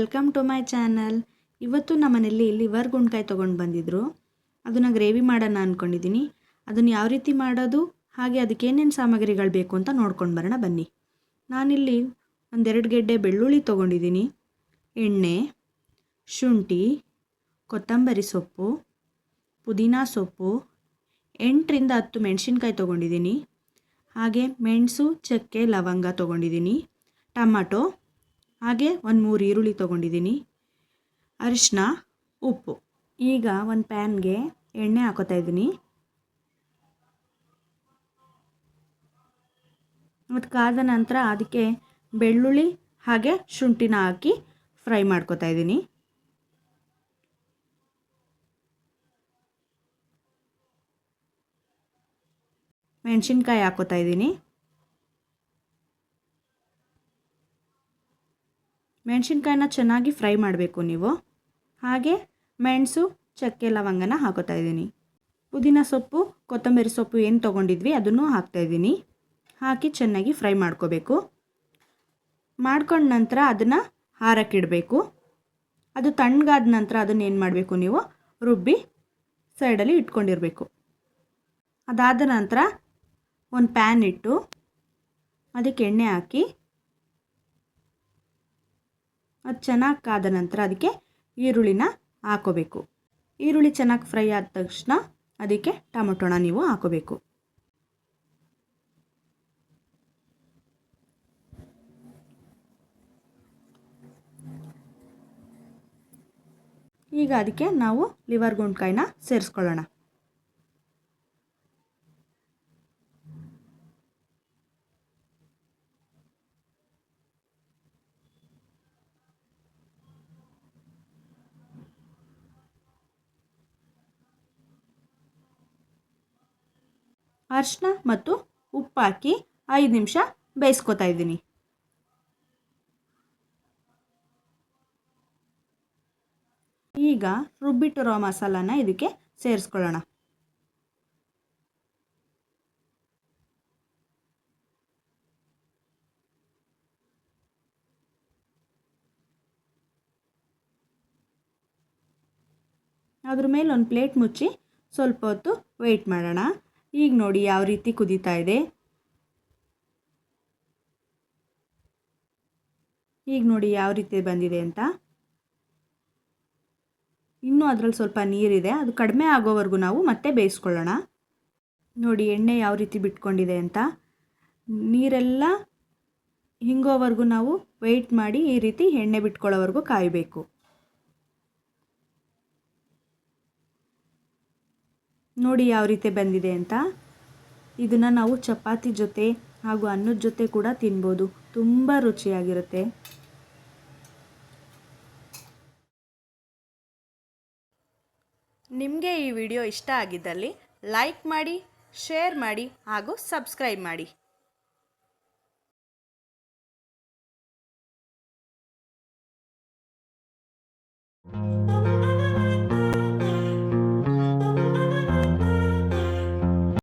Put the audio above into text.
Welcome to my channel. ಇವತ್ತು ನಮ್ಮನೇಲಿ liver ಗುಂಡ್ಕಾಯಿ ತೊಗೊಂಡು ಬಂದಿದ್ದರು ಅದನ್ನು ಗ್ರೇವಿ ಮಾಡೋಣ ಅಂದ್ಕೊಂಡಿದ್ದೀನಿ ಅದನ್ನು ಯಾವ ರೀತಿ ಮಾಡೋದು? ಹಾಗೆ ಅದಕ್ಕೆ ಏನೇನು ಸಾಮಗ್ರಿಗಳು ಬೇಕು ಅಂತ ನೋಡ್ಕೊಂಡು ಬರೋಣ ಬನ್ನಿ. ನಾನಿಲ್ಲಿ ಒಂದೆರಡು ಗೆಡ್ಡೆ ಬೆಳ್ಳುಳ್ಳಿ ತೊಗೊಂಡಿದ್ದೀನಿ ಎಣ್ಣೆ, ಶುಂಠಿ, ಕೊತ್ತಂಬರಿ ಸೊಪ್ಪು, ಪುದೀನ ಸೊಪ್ಪು, ಎಂಟರಿಂದ ಹತ್ತು ಮೆಣಸಿನ್ಕಾಯಿ ತೊಗೊಂಡಿದ್ದೀನಿ ಹಾಗೆ ಮೆಣಸು, ಚಕ್ಕೆ, ಲವಂಗ ತೊಗೊಂಡಿದ್ದೀನಿ ಟಮಾಟೊ ಹಾಗೆ ಒಂದು ಮೂರು ಈರುಳ್ಳಿ ತೊಗೊಂಡಿದ್ದೀನಿ ಅರಿಶಿನ ಉಪ್ಪು. ಈಗ ಒಂದು ಪ್ಯಾನ್ಗೆ ಎಣ್ಣೆ ಹಾಕೋತಾ ಇದ್ದೀನಿ. ಮತ್ತು ಕಾದ ನಂತರ ಅದಕ್ಕೆ ಬೆಳ್ಳುಳ್ಳಿ ಹಾಗೆ ಶುಂಠಿನ ಹಾಕಿ ಫ್ರೈ ಮಾಡ್ಕೋತಾ ಇದ್ದೀನಿ. ಮೆಣಸಿನ್ಕಾಯಿ ಹಾಕೋತಾ ಇದ್ದೀನಿ. ಮೆಣಸಿನ್ಕಾಯಿನ ಚೆನ್ನಾಗಿ ಫ್ರೈ ಮಾಡಬೇಕು ನೀವು. ಹಾಗೆ ಮೆಣಸು, ಚಕ್ಕೆ, ಲವಂಗನ ಹಾಕೋತಾ ಇದ್ದೀನಿ. ಪುದೀನ ಸೊಪ್ಪು, ಕೊತ್ತಂಬರಿ ಸೊಪ್ಪು ಏನು ತೊಗೊಂಡಿದ್ವಿ ಅದನ್ನು ಹಾಕ್ತಾಯಿದ್ದೀನಿ ಹಾಕಿ ಚೆನ್ನಾಗಿ ಫ್ರೈ ಮಾಡ್ಕೋಬೇಕು. ಮಾಡ್ಕೊಂಡ ನಂತರ ಅದನ್ನು ಹಾರಕ್ಕಿಡಬೇಕು ಅದು ತಣ್ಣಗಾದ ನಂತರ ಅದನ್ನು ಏನು ಮಾಡಬೇಕು ನೀವು? ರುಬ್ಬಿ ಸೈಡಲ್ಲಿ ಇಟ್ಕೊಂಡಿರಬೇಕು. ಅದಾದ ನಂತರ ಒಂದು ಪ್ಯಾನ್ ಇಟ್ಟು ಅದಕ್ಕೆ ಎಣ್ಣೆ ಹಾಕಿ ಅದು ಚೆನ್ನಾಗಿ ಕಾದ ನಂತರ ಅದಕ್ಕೆ ಈರುಳ್ಳಿನ ಹಾಕೋಬೇಕು. ಈರುಳ್ಳಿ ಚೆನ್ನಾಗಿ ಫ್ರೈ ಆದ ತಕ್ಷಣ ಅದಕ್ಕೆ ಟೊಮೊಟೊನ ನೀವು ಹಾಕೋಬೇಕು. ಈಗ ಅದಕ್ಕೆ ನಾವು ಲಿವರ್ ಗುಂಡ್ಕಾಯಿನ ಸೇರಿಸ್ಕೊಳ್ಳೋಣ. ಅರಿಶಿನ ಮತ್ತು ಉಪ್ಪು ಹಾಕಿ ಐದು ನಿಮಿಷ ಬೇಯಿಸ್ಕೊತಾ ಇದ್ದೀನಿ. ಈಗ ರುಬ್ಬಿಟ್ಟಿರೋ ಮಸಾಲಾನ ಇದಕ್ಕೆ ಸೇರಿಸ್ಕೊಳ್ಳೋಣ. ಅದ್ರ ಮೇಲೆ ಒಂದು ಪ್ಲೇಟ್ ಮುಚ್ಚಿ ಸ್ವಲ್ಪ ಹೊತ್ತು ವೆಯ್ಟ್ ಮಾಡೋಣ. ಈಗ ನೋಡಿ ಯಾವ ರೀತಿ ಕುದೀತಾ ಇದೆ. ಈಗ ನೋಡಿ ಯಾವ ರೀತಿ ಬಂದಿದೆ ಅಂತ. ಇನ್ನೂ ಅದರಲ್ಲಿ ಸ್ವಲ್ಪ ನೀರಿದೆ. ಅದು ಕಡಿಮೆ ಆಗೋವರೆಗೂ ನಾವು ಮತ್ತೆ ಬೇಯಿಸ್ಕೊಳ್ಳೋಣ. ನೋಡಿ ಎಣ್ಣೆ ಯಾವ ರೀತಿ ಬಿಟ್ಕೊಂಡಿದೆ ಅಂತ. ನೀರೆಲ್ಲ ಹಿಂಗೋವರೆಗೂ ನಾವು ವೆಯ್ಟ್ ಮಾಡಿ ಈ ರೀತಿ ಎಣ್ಣೆ ಬಿಟ್ಕೊಳ್ಳೋವರೆಗೂ ಕಾಯಬೇಕು. ನೋಡಿ ಯಾವ ರೀತಿ ಬಂದಿದೆ ಅಂತ. ಇದನ್ನು ನಾವು ಚಪಾತಿ ಜೊತೆ ಹಾಗೂ ಅನ್ನದ ಜೊತೆ ಕೂಡ ತಿನ್ಬೋದು. ತುಂಬ ರುಚಿಯಾಗಿರುತ್ತೆ. ನಿಮಗೆ ಈ ವಿಡಿಯೋ ಇಷ್ಟ ಆಗಿದ್ದಲ್ಲಿ ಲೈಕ್ ಮಾಡಿ, ಶೇರ್ ಮಾಡಿ ಹಾಗೂ ಸಬ್ಸ್ಕ್ರೈಬ್ ಮಾಡಿ.